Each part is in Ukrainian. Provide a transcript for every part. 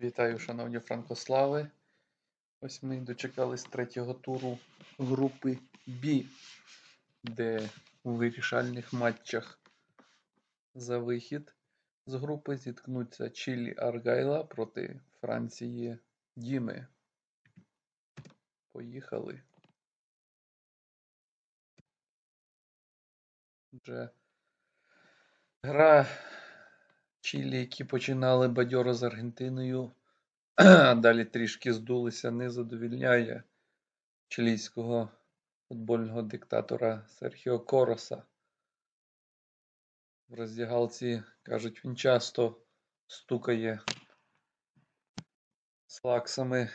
Вітаю, шановні франкослави. Ось ми дочекались третього туру групи Б, де у вирішальних матчах за вихід з групи зіткнуться Чилі Аргайла проти Франції Діми. Поїхали. Отже, гра Чилі, які починали бадьоро з Аргентиною, далі трішки здулися, не задовільняє чилійського футбольного диктатора Серхіо Короса. В роздягалці кажуть, він часто стукає слаксами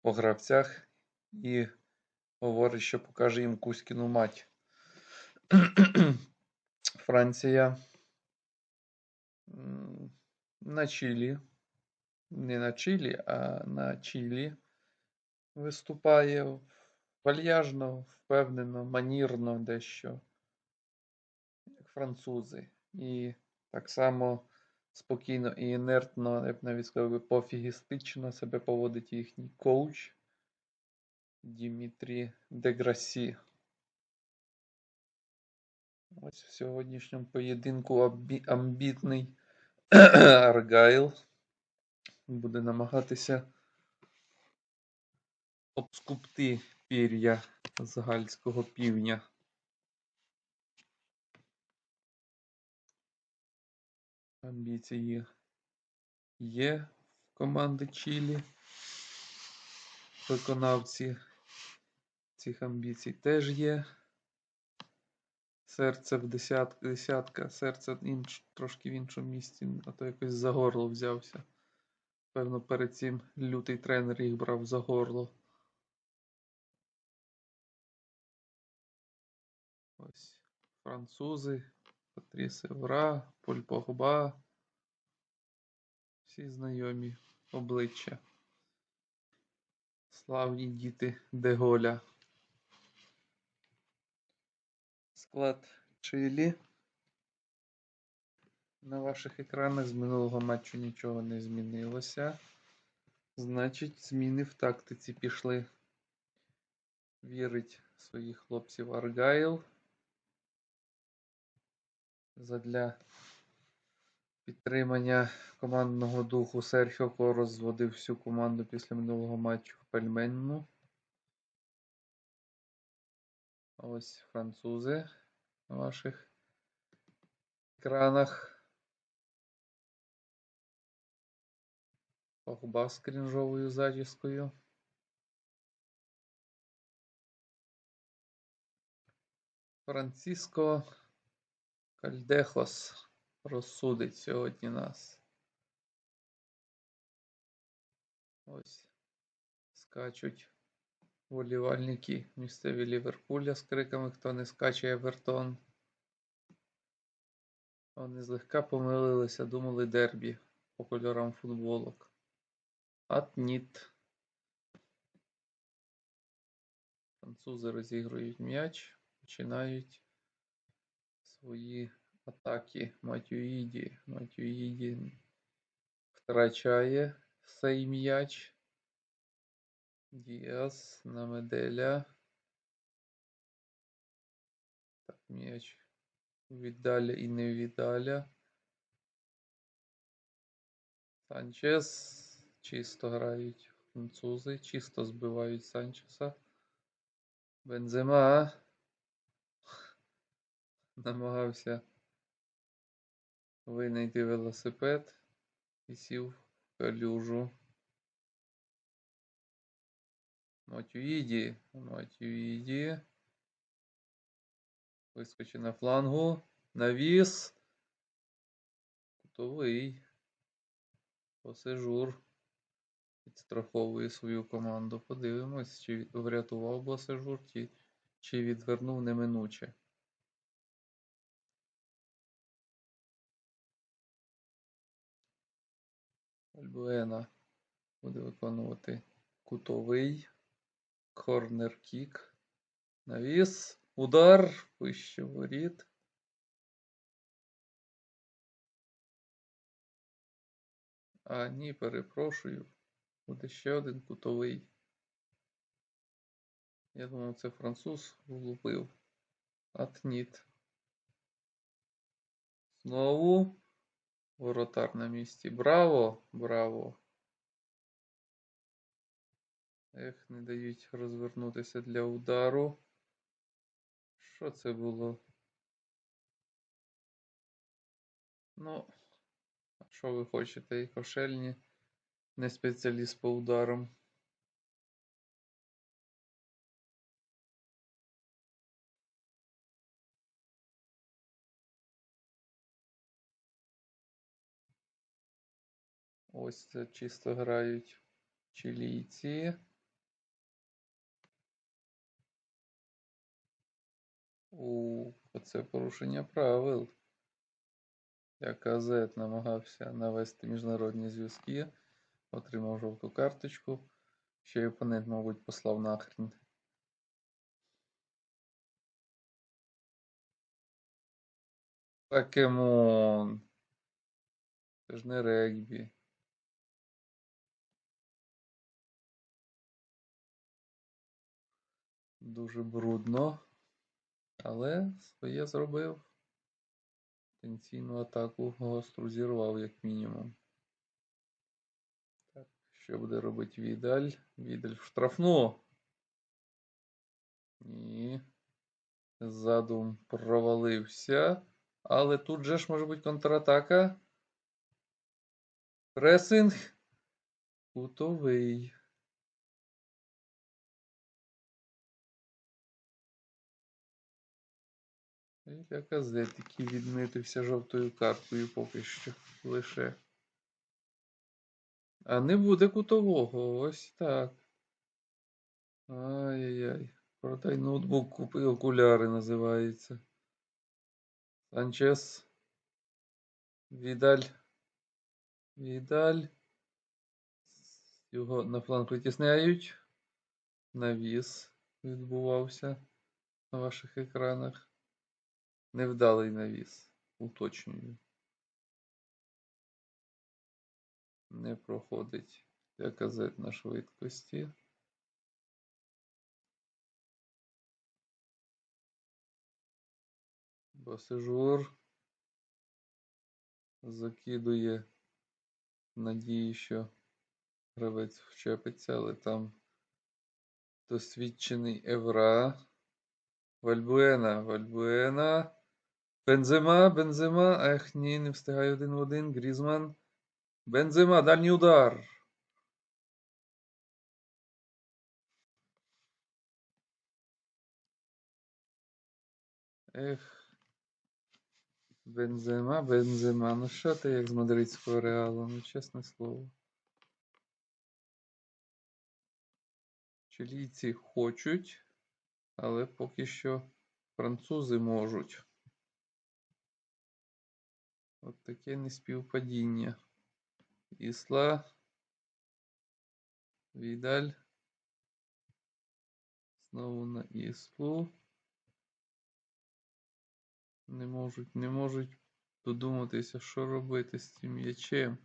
по гравцях і говорить, що покаже їм Кузькіну мать. Франція на Чилі, не на Чилі, а на Чилі виступає вальяжно, впевнено, манірно дещо, як французи. І так само спокійно і інертно, я б навіть сказав пофігістично себе поводить їхній коуч Дімітрі Деграсі. Ось в сьогоднішньому поєдинку амбітний Аргайл буде намагатися обскупти пір'я з гальського півня. Амбіції є в команди Чилі. Виконавці цих амбіцій теж є. Серце в десятка, десятка серце інш, трошки в іншому місці, а то якось за горло взявся. Певно, перед цим лютий тренер їх брав за горло. Ось французи, Патріс Евра, Поль Погба. Всі знайомі обличчя. Славні діти Деголя. Склад Чилі. На ваших екранах з минулого матчу нічого не змінилося. Значить, зміни в тактиці пішли. Вірить своїх хлопців Аргайл. Задля підтримання командного духу Серхіо Корос зводив всю команду після минулого матчу в пельменну. Ось французи на ваших екранах. Погба з крінжовою. Франциско Кальдехос розсудить сьогодні нас. Ось скачуть волівальники місцеві Ліверпуля з криками Хто не скаче Евертон. Вони злегка помилилися, думали дербі по кольорам футболок. Атніт. Французи розігрують м'яч, починають свої атаки. Матюїді. Матюїді втрачає цей м'яч. Діас на Меделя. Так, м'яч віддаля і не віддаля. Санчес. Чисто грають французи, чисто збивають Санчеса. Бензема намагався винайти велосипед і сів в калюжу. Матюїді, Матюїді. Вискочив на флангу. Навіс. Кутовий. Посежур. Підстраховує свою команду. Подивимось, чи врятував Басежур, чи відвернув неминуче. Альбуена буде виконувати кутовий. Корнер кік. Навіс. Удар. Вище воріт. А, ні, перепрошую. Буде ще один кутовий. Я думав, це француз влупив. Ат ніт. Знову. Воротар на місці. Браво! Браво! Ех, не дають розвернутися для удару. Що це було? Ну, що ви хочете? І кошельні, не спеціаліст по ударам. Ось це чисто грають чилійці. У, оце порушення правил. Я казет намагався навести міжнародні зв'язки, отримав жовту карточку. Ще й опонент, мабуть, послав нахрен. Покемон. Це ж не регбі. Дуже брудно. Але своє зробив. Потенційну атаку гостру зірвав, як мінімум. Так, що буде робити Відаль? Відаль в штрафну. Ні. Задум провалився. Але тут же ж може бути контратака. Пресинг. Кутовий. Ілля Казет, який відмитився жовтою карткою поки що лише. А не буде кутового. Ось так. Ай-яй-яй. Продай ноутбук, купи окуляри називається. Санчес. Відаль. Відаль. Його на фланг витісняють. Навіс відбувався на ваших екранах. Невдалий навіс. Уточнюю. Не проходить казет на швидкості. Басижур закидує надії, що гравець вчепиться, але там досвідчений Евра. Вальбуена, Вальбуена. Бензема, Бензема. Ех, ні, не встигає один в один. Грізман. Бензема, дальній удар. Ех. Бензема, Бензема. Ну що ти як з мадридського реалу? Ну, чесне слово. Чилійці хочуть, але поки що французи можуть. От таке неспівпадіння. Ісла. Відаль. Знову на Іслу. Не можуть, не можуть додуматися, що робити з цим м'ячем.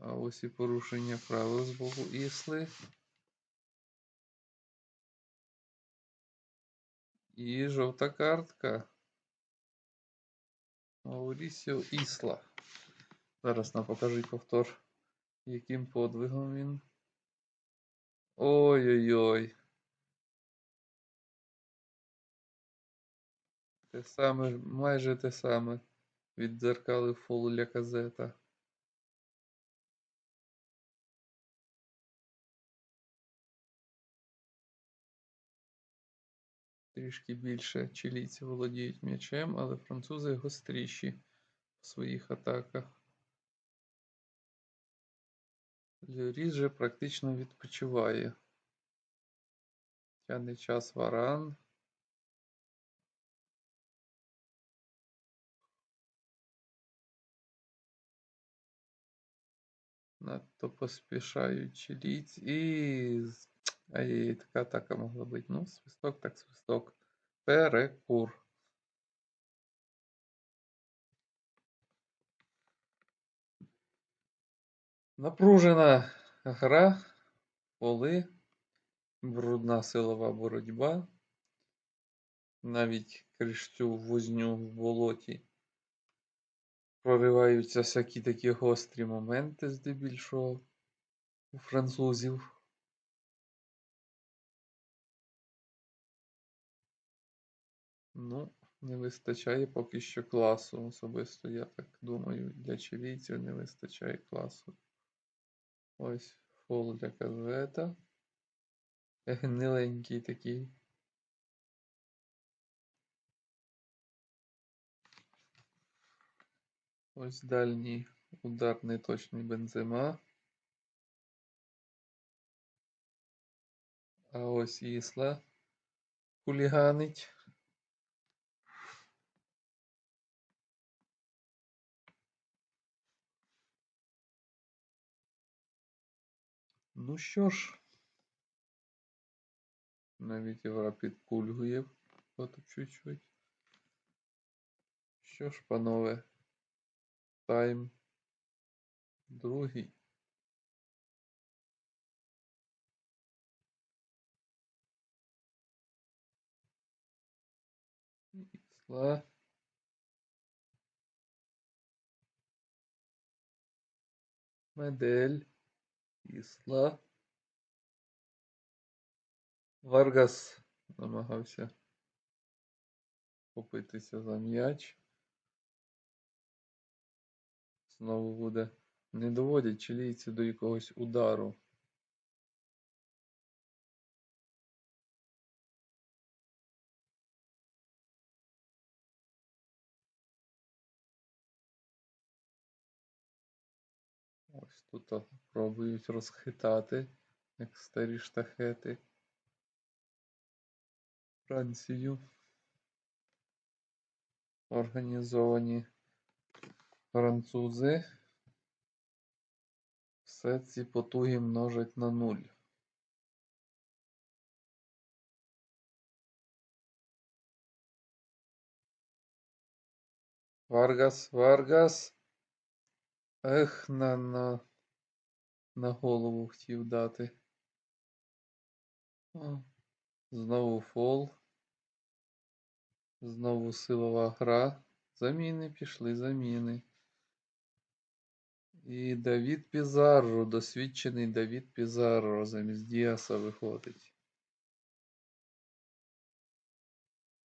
А ось і порушення правил з боку Ісли. І жовта картка. Маурісіо Ісла. Зараз нам покажуть повтор, яким подвигом він. Ой-ой-ой. Те саме, майже те саме. Віддзеркалив фолу для казета. Трішки більше чилійці володіють м'ячем, але французи гостріші в своїх атаках. Льоріс же практично відпочиває. Тягне час варан. Надто поспішають чилійці. І. Ай, така атака могла бути. Ну, свисток так свисток. Перекур. Напружена гра, поли, брудна силова боротьба. Навіть крізь возню в болоті прориваються всякі такі гострі моменти, здебільшого у французів. Ну, не вистачає поки що класу. Особисто, я так думаю, для чилійців не вистачає класу. Ось фол для казета. Гниленький такий. Ось дальній удар неточний Бензема. А ось Ісла хуліганить. Ну що ж, навіть Євра підкульгує от чуть-чуть. Що ж, панове, тайм другий. Ісла. Медель. Ісла. Варгас намагався попитися за м'яч. Знову буде. Не доводять чилійці до якогось удару. Ось тут пробують розхитати, як старі штахети. Францію. Організовані французи. Все ці потуги множать на нуль. Варгас, Варгас. Ех, на, на, на голову хотів дати. О, знову фол. Знову силова гра. Заміни пішли, заміни. І Давід Пізарро, досвідчений Давід Пізарро замість Діаса виходить.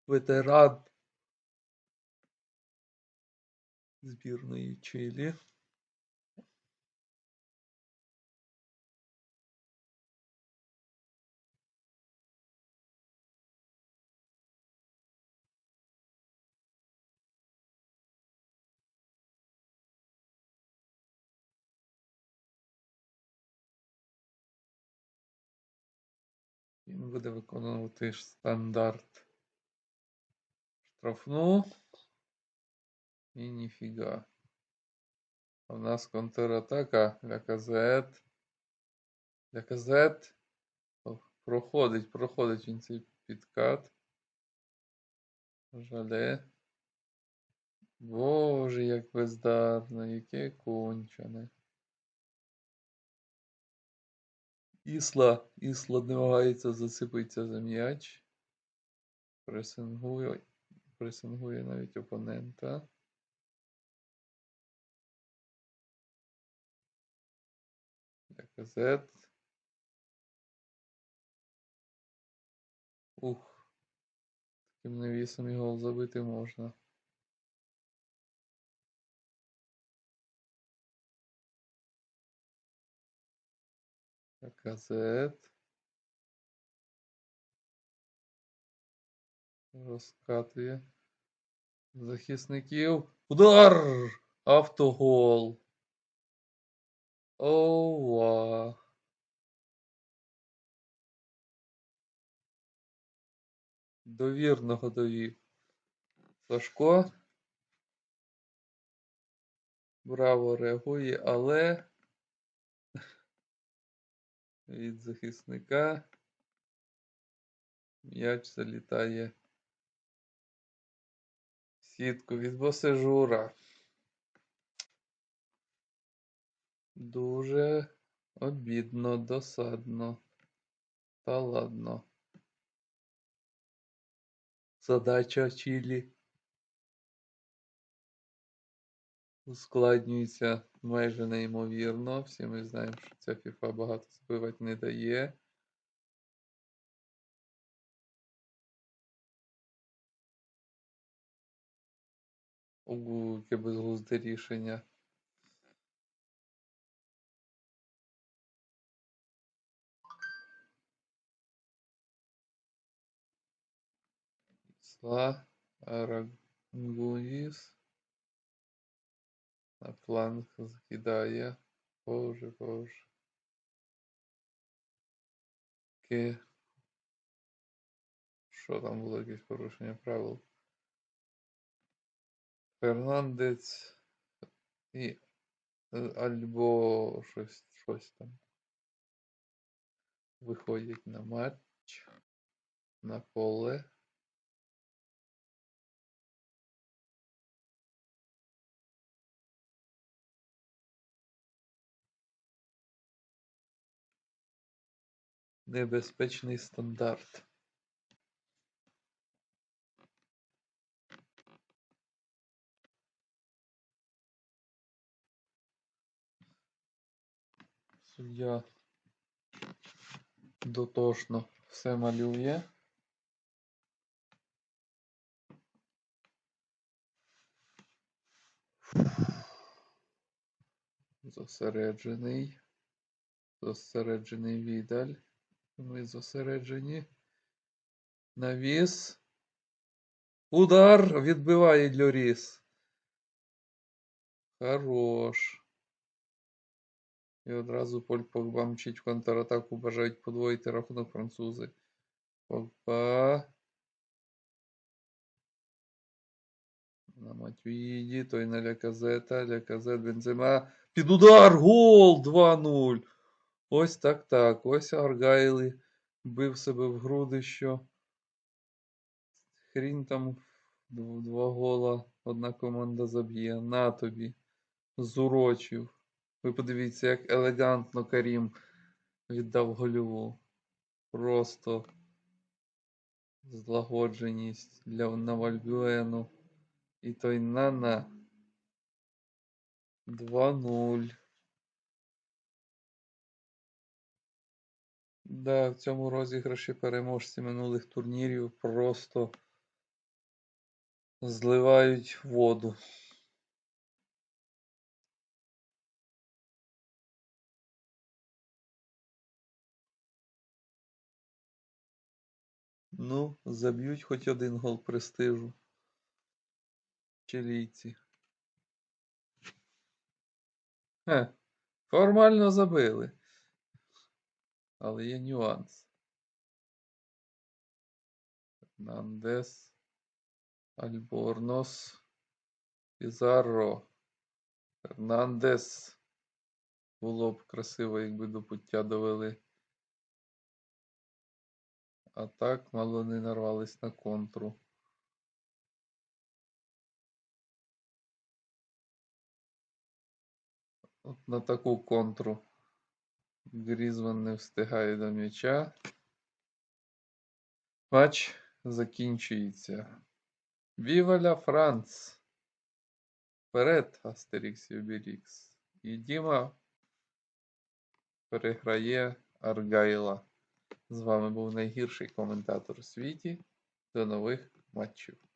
Ветеран збірної Чилі. Він буде виконувати стандарт. Штрафну. І ніфіга. В нас контратака Ляказет. Ляказет. О, Проходить, проходить він цей підкат. Жале. Боже, як бездарно, яке кончене. Ісла, Ісла намагається зацепитися за м'яч. Пресингує, пресингує навіть опонента. Ляказет. Ух. Таким навісом гол забити можна. Ляказет. Розкатує захисників. Удар! Автогол. Ова. Довірного довів. Сашко. Браво реагує, але від захисника м'яч залітає в сітку від Босежура. Дуже обідно, досадно. Та ладно. Задача Чилі ускладнюється майже неймовірно. Всі ми знаємо, що ця FIFA багато збивати не дає. Ого, яке безглузде рішення. Сла Арагуїс. На фланг закидає. Боже, боже. Ке. Що там було якесь порушення правил? Фернандець і е, Альбо щось, щось там. Виходять на матч, на поле. Небезпечний стандарт. Суддя дотошно все малює. Зосереджений. Зосереджений відаль. Ми зосереджені. Навіс. Удар відбиває Льоріс. Хорош. І одразу Поль Погба мчить в контратаку, бажають подвоїти рахунок французи. Погба. На Матюїді, той на Ляказета, Ляказет, Бензема. Під удар! Гол! 2-0. Ось так так. Ось Аргайли бив себе в груди, що хрінь там два гола одна команда заб'є. На тобі. Зурочив. Ви подивіться, як елегантно Карім віддав гольову. Просто злагодженість для Навальбюену. І той Нана 2-0. Да, в цьому розіграші переможці минулих турнірів просто зливають воду. Ну, заб'ють хоч один гол престижу. Чилійці. Хе, формально забили. Але є нюанс. Фернандес, Альборнос, Пізарро, Фернандес. Було б красиво, якби до пуття довели. А так мало не нарвались на контру. От на таку контру. Грізман не встигає до м'яча. Матч закінчується. La France! Вперед, Астерікс і Обелікс. І Діма переграє Аргайла. З вами був найгірший коментатор у світі. До нових матчів.